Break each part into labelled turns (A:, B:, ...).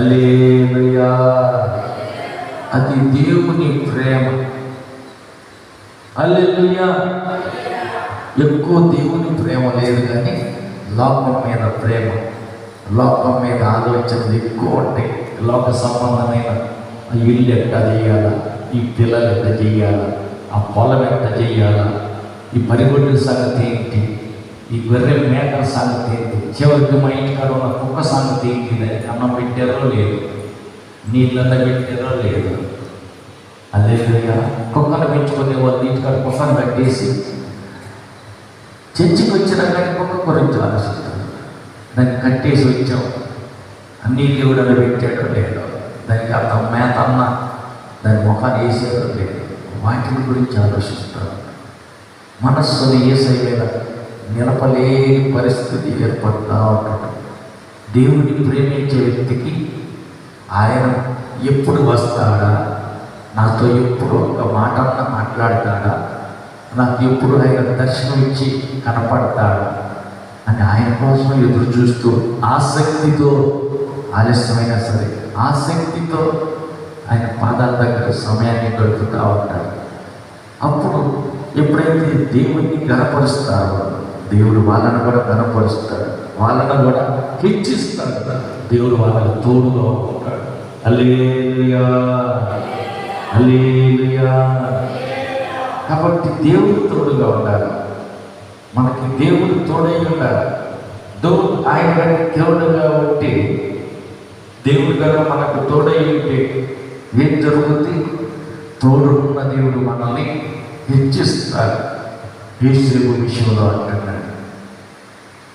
A: హల్లెలూయా. అది దేవుని ప్రేమ. హల్లెలూయా. ఎక్కువ దేవుని ప్రేమ లేదు కానీ లోకం మీద ప్రేమ లోకం మీద ఆలోచనలు ఎక్కువ ఉంటాయి. లోక సంబంధమైన ఆ ఇల్లు ఎట్ట చేయాలా? ఈ పిల్లలు ఎట్ట చేయాలా? ఆ పొలం ఎట్ట చేయాలా? ఈ పరిగొడ్ల సంగతి ఏంటి? ఈ గొర్రె మేకల సంగతి ఏంటి చివరికి మా ఇంటికాడ ఉన్న కుక్క సంగతి ఏంటి దానికి అన్నం పెట్టారో లేదు నీళ్ళన్న పెట్టారో లేదు అదే కుక్కను పెంచుకునే వాళ్ళు ఇంటికాడ కుక్కను కట్టేసి చర్చికి వచ్చినా కానీ కుక్క గురించి ఆలోచిస్తాను దాన్ని కట్టేసి వచ్చాం అన్ని దేవుడు అని పెట్టాడో లేదో దానికి అంత మేత అన్న దాని ముఖాన్ని వేసేదో లేదు వాటిని గురించి ఆలోచిస్తాను మనస్సుని ఏసై మీద నిలపలేని పరిస్థితి ఏర్పడుతూ ఉంటుంది దేవుడిని ప్రేమించే వ్యక్తికి ఆయన ఎప్పుడు వస్తాడా? నాతో ఎప్పుడు ఒక మాట మాట్లాడతాడా? నాకు ఎప్పుడు ఆయన దర్శనం ఇచ్చి కనపడతాడు? అని ఆయన కోసం ఎదురు చూస్తూ ఆసక్తితో ఆలస్యమైనా సరే ఆసక్తితో ఆయన పాదాల దగ్గర సమయాన్ని గడుపుతూ ఉంటాడు. అప్పుడు ఎప్పుడైతే దేవుణ్ణి గనపరుస్తారో దేవుడు వాళ్ళను కూడా ధనపరుస్తాడు. వాళ్ళను కూడా హెచ్చిస్తాడు దేవుడు వాళ్ళకి తోడుగా ఉంటాడు. అల్లేలుయా కాబట్టి దేవుడు తోడుగా ఉండాలి. మనకి దేవుడు తోడై ఉండాలి. దో ఆయన కనుక దేవుడుగా ఉంటే దేవుడు కనుక మనకు తోడై ఉంటే ఏం జరుగుతుంది? తోడున్న దేవుడు మనల్ని హెచ్చిస్తాడు. ఏసేపు విషయంలో అంటున్నాడు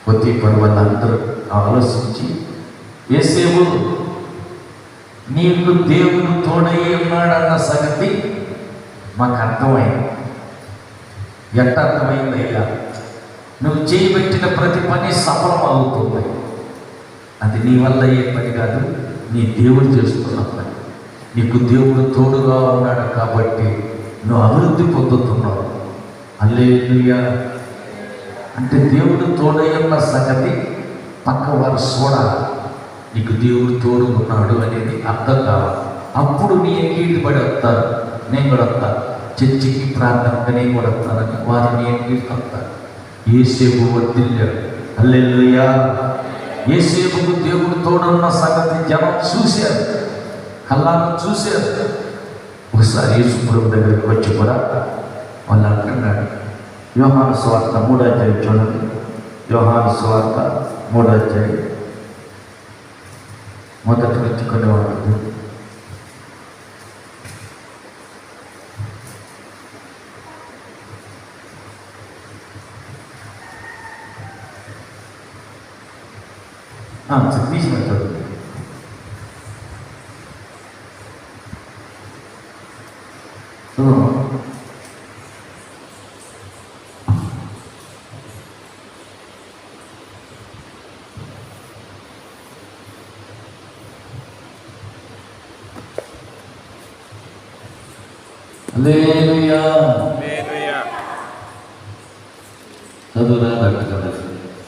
A: కొద్ది పర్వతాలందరూ ఆలోచించి ఏసేపు నీకు దేవుడు తోడై ఉన్నాడన్న సంగతి మాకు అర్థమైంది. ఎట్ట అర్థమైంది అయ్యా? నువ్వు చేయబెట్టిన ప్రతి పని సఫలం అవుతుంది అది నీ వల్ల అయ్యే పని కాదు నీ దేవుడు చేస్తున్న పని. నీకు దేవుడు తోడుగా ఉన్నాడు కాబట్టి నువ్వు అభివృద్ధి పొందుతున్నావు. అల్లేలుయా అంటే దేవుడు తోడై ఉన్న సంగతి పక్క వారు చూడాలి నీకు దేవుడు తోడు ఉన్నాడు అనేది అర్థం కావాలి. అప్పుడు నీ ఎంగీడి పడి వస్తారు. నేను కూడా వస్తాను చర్చికి ప్రార్థనకు నేను కూడా వస్తానని వారు నీ ఎంగీడికి వస్తారు. ఏసేపు వర్తిల్లాడు అల్లెలుయా ఏసేపుకు దేవుడు తోడున్న సంగతి జనం చూశారు. కళ్ళాను చూశారు. ఒకసారి యేసుప్రభు దగ్గరికి వచ్చి కూడా వాళ్ళు అంటున్నాడు యోహాను స్వార్థ మూడో అధ్యాయం చూడండి యోహాను స్వార్థ మూడో అధ్యాయం మొదటి నుంచి కొన్ని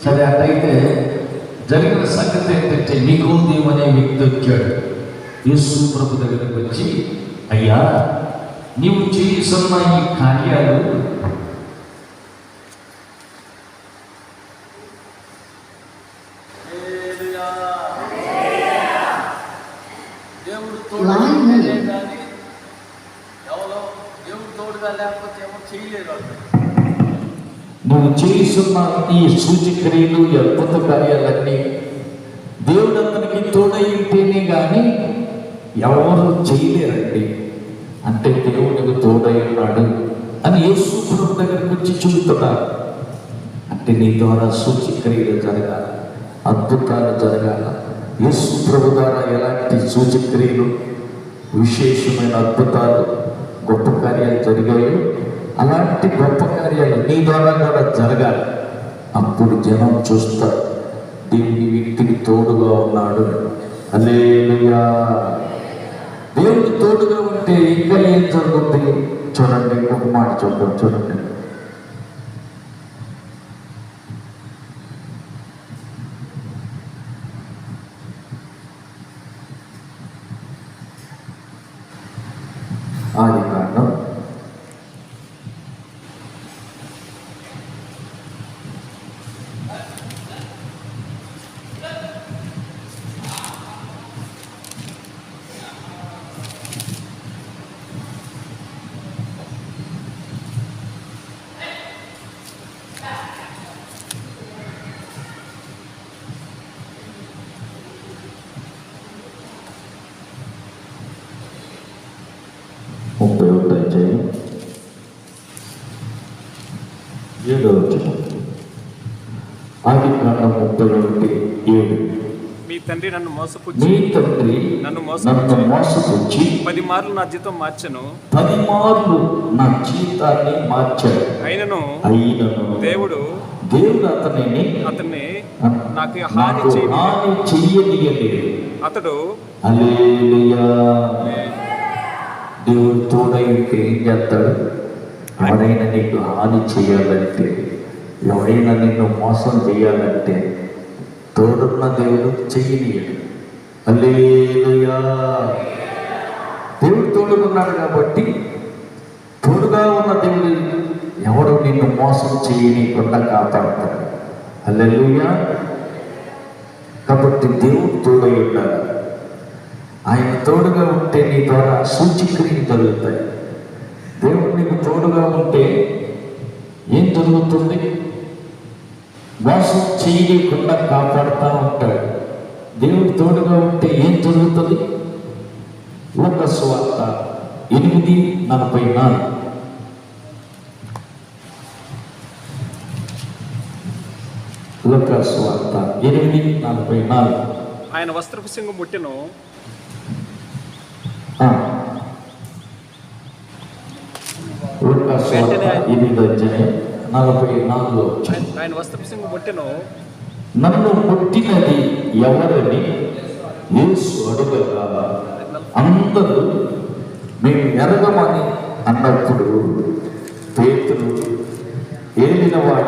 A: సరే అట్టయితే జరిగిన సంగతి ఏంటంటే నికోదేం అనే వ్యక్తి వచ్చాడు. యేసు ప్రభు దగ్గరకు వచ్చి అయ్యా నీవు చేస్తున్న ఈ కార్యాలు
B: దేవుడు
C: Line
B: తోడుగా
C: minute.
B: కానీ ఎవరో దేవుడు తోడుగా లేకపోతే ఏమో చేయలేరు వాళ్ళు
A: నువ్వు చేస్తున్న ఈ సూచిక్రియలు ఈ అద్భుత కార్యాలన్నీ దేవుడు అతనికి తోడై ఉంటేనే కానీ ఎవరు చేయలేరండి. అంటే దేవుడికి తోడై ఉన్నాడు అని యేసు ప్రభు దగ్గరికి వచ్చి చూపుతున్నారు అంటే నీ ద్వారా సూచిక్రియలు జరగాల అద్భుతాలు జరగాల. యేసు ప్రభు ద్వారా ఎలాంటి సూచిక్రియలు విశేషమైన అద్భుతాలు గొప్ప కార్యాలు జరిగాయి అలాంటి గొప్ప కార్యాలు నీ ద్వారా కూడా జరగాలి. అప్పుడు జనం చూస్తారు దీన్ని వ్యక్తికి తోడుగా ఉన్నాడు. అలేలుయా దేవుడికి తోడుగా ఉంటే ఇంకా ఏం జరుగుతుంది చూడండి ఒక మాట చూద్దాం చూడండి. ముప్పై ఒకటి అధ్యాయం ఏడవ వచనం ఆది కాండం ముప్పై ఒకటి ఏడు
C: మీ తండ్రి నన్ను మోసపుచ్చి
A: తండ్రి
C: నన్ను మోసపుచ్చి పది మార్లు నా జీతం మార్చెను.
A: పది మార్లు నా జీతాన్ని మార్చాడు.
C: అయినను
A: అయినను
C: దేవుడు
A: దేవుడు అతనిని
C: అతన్ని నాకు హాని చేయని అతడు
A: హల్లెలూయా. దేవుడు తోడై ఉంటే ఏం చేస్తాడు? ఎవరైనా నీకు హాని చేయాలంటే ఎవరైనా నిన్ను మోసం చేయాలంటే తోడున్న దేవుడు చెయ్యనీయడు. అల్లేలుయా దేవుడు తోడుకున్నాడు కాబట్టి తోడుగా ఉన్న దేవుడు ఎవడు నిన్ను మోసం చేయనీయకుండా కాపాడతాడు. అల్లెలుయా కాబట్టి దేవుడు తోడై ఉండాలి. ఆయన తోడుగా ఉంటే నీ ద్వారా సూచిక్రియలు జరుగుతాయి దేవుడు నీకు తోడుగా ఉంటే ఏం జరుగుతుంది మోసం చేయకుండా కాపాడుతూ ఉంటాడు. దేవుడు తోడుగా ఉంటే ఏం జరుగుతుంది ఒక స్వార్త ఎనిమిది నలభై నాలుగు. లోక స్వార్త ఎనిమిది నలభై నాలుగు.
C: ఆయన వస్త్రపు సింగు ముట్టెను
A: నలభై నాలుగు.
C: ఆయన-
A: నన్ను ముట్టినది ఎవరని యేసు అడుగగా అందరూ మేము ఎరగమని అన్నప్పుడు పేతులు ఏలినవాడ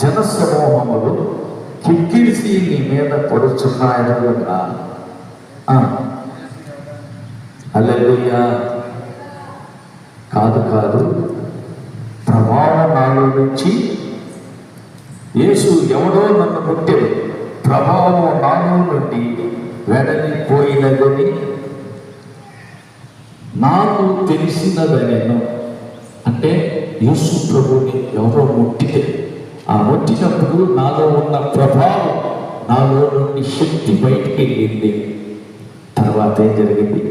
A: జనసమూహములు కిక్కిరిసి నీ మీద పడుచున్నాయనగా అల్లెలుయ్యా కాదు కాదు ప్రభావం నాలో నుంచి యేసు ఎవడో నన్ను ముట్టెను ప్రభావం నాలో నుండి వెడలిపోయినదని నాకు తెలిసినదనేను. అంటే యేసు ప్రభుని ఎవరో ముట్టితే ఆ ముట్టినప్పుడు నాలో ఉన్న ప్రభావం నాలో నుండి శక్తి బయటికి వెళ్ళింది. తర్వాత ఏం జరిగింది?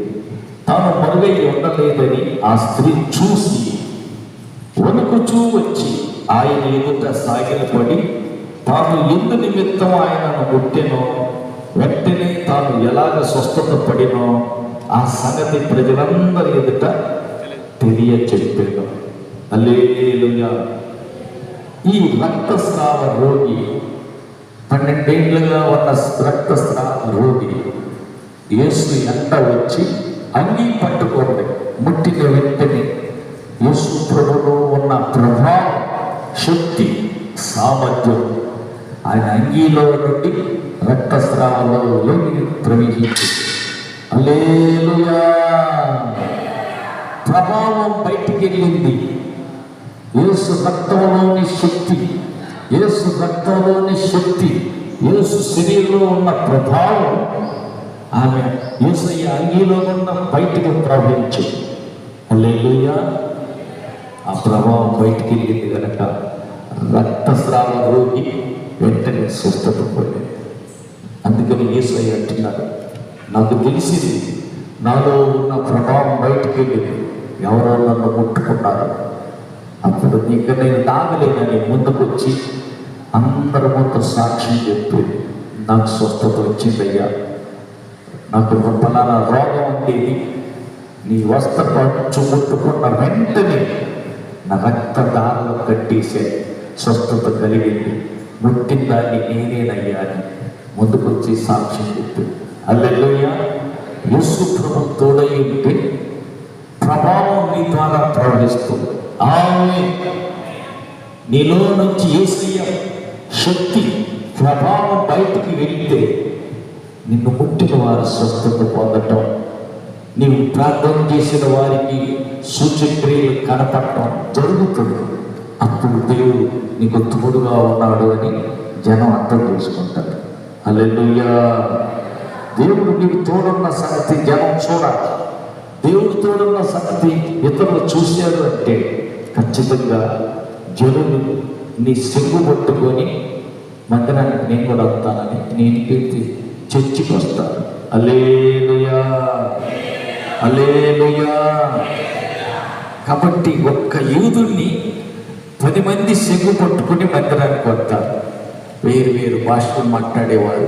A: తాను మరుగై ఉండలేదని ఆ స్త్రీ చూసి వణుకుచూ వచ్చి ఆయన ఎదుట సాగిలపడి తాను ఎందు నిమిత్తం ఆయనను ముట్టెనో వెంటనే తాను ఎలాగ స్వస్థత పడినో ఆ సంగతి ప్రజలందరి ఎదుట తెలియ చెప్పాను ఈ రక్తస్రావ రోగి పన్నెండేళ్ళుగా ఉన్న రక్తస్రావ రోగి యేసు ఎంట వచ్చి అంగీ పట్టుకోండి. ముట్టిన వెంటనే యేసు ప్రభులో ఉన్న ప్రభావం శక్తి సామర్థ్యం ఆయన అంగీలో నుండి రక్తస్రావంలో ప్రవేశించి ప్రభావం బయటికి వెళ్ళింది. యేసు రక్తంలోని శక్తి యేసు రక్తంలోని శక్తి యేసు శరీరంలో ఉన్న ప్రభావం ఆమె యూసయ్య అంగీలో ఉన్న బయటికి ప్రవహించింది అల్లెలుయ్యా ఆ ప్రభావం బయటికి వెళ్ళింది కనుక రక్తస్రావ రోగి వెంటనే స్వస్థత పోయింది అందుకని యేసయ్య అంటున్నాడు నాకు తెలిసింది నాలో ఉన్న ప్రభావం బయటికి వెళ్ళింది. ఎవరో నన్ను ముట్టుకున్నారు. అప్పుడు నీకు నేను తాగలేనని ముందుకొచ్చి అందరి ముందు సాక్ష్యం చెప్పి నాకు స్వస్థత వచ్చిందయ్యా. నాకు పలానా రోగం ఉండేది. నీ వస్త్ర పంచు ముట్టుకున్న వెంటనే నా రక్తదారులు కట్టేసే స్వస్థత కలిగింది. ముట్టిన దాన్ని నేనేనయ్యా అని ముందుకొచ్చి సాక్ష్యం చెప్పి అల్లెలుయ్య యేసు ప్రభు తోడై ఉంటే ప్రభావం నీ ద్వారా ప్రవహిస్తుంది. ఆమె నీలో నుంచి ఏసయ్య శక్తి ప్రభావం బయటికి వెళ్తే నిన్ను ముట్టిన వారు స్వస్థత పొందటం నీవు ప్రార్థన చేసిన వారికి సూచక్రియలు కనపడటం జరుగుతుంది. అప్పుడు దేవుడు నీకు తోడుగా ఉన్నాడు అని జనం అర్థం చేసుకుంటారు. అల్లెలుయ్యా దేవుడు నీకు తోడున్న సంగతి జనం చూడాలి. దేవుడు తోడున్న సంగతి ఇతరులు చూశారు అంటే ఖచ్చితంగా జనులు నీ సిగ్గు పట్టుకొని మందిరానికి నేను కూడా వస్తానని నేను పెట్టి చర్చికి వస్తారు అలేలుయా అలేలుయా కాబట్టి ఒక్క యూదుల్ని పది మంది సెగ్గు పట్టుకుని మందిరానికి వస్తారు వేరు వేరు భాషలు మాట్లాడేవారు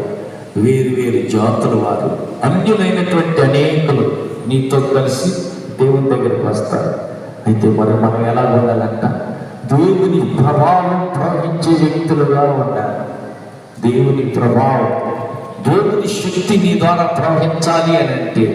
A: వేరు వేరు జాతుల వారు అన్యులైనటువంటి అనేకులు నీతో కలిసి దేవుని దగ్గరికి వస్తారు అయితే మరి మనం ఎలా ఉండాలంట? దేవుని ప్రభావం ప్రవహించే వ్యక్తులుగా ఉండాలి. దేవుని ప్రభావం దేవుని శక్తి నీ ద్వారా ప్రవహించాలి అని అంటే